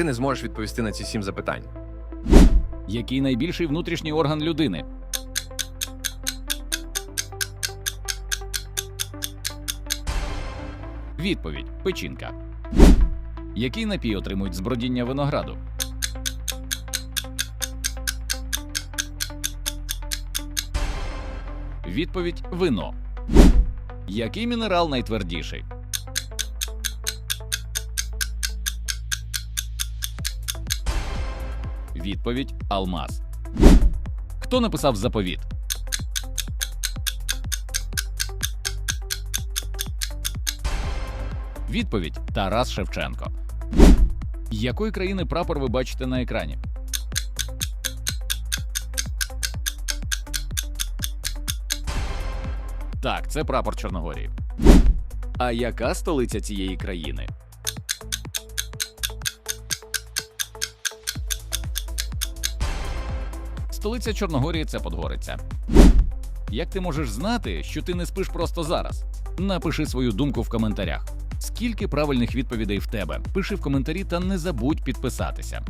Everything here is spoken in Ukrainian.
ти не зможеш відповісти на ці сім запитань. Який найбільший внутрішній орган людини? Відповідь печінка. Який напій отримують з бродіння винограду? Відповідь вино. Який мінерал найтвердіший? Відповідь алмаз. Хто написав заповіт? Відповідь Тарас Шевченко. Якої країни прапор ви бачите на екрані? Так, це прапор Чорногорії. А яка столиця цієї країни? Столиця Чорногорії це Подгориця. Як ти можеш знати, що ти не спиш просто зараз? Напиши свою думку в коментарях. Скільки правильних відповідей в тебе? Пиши в коментарі та не забудь підписатися.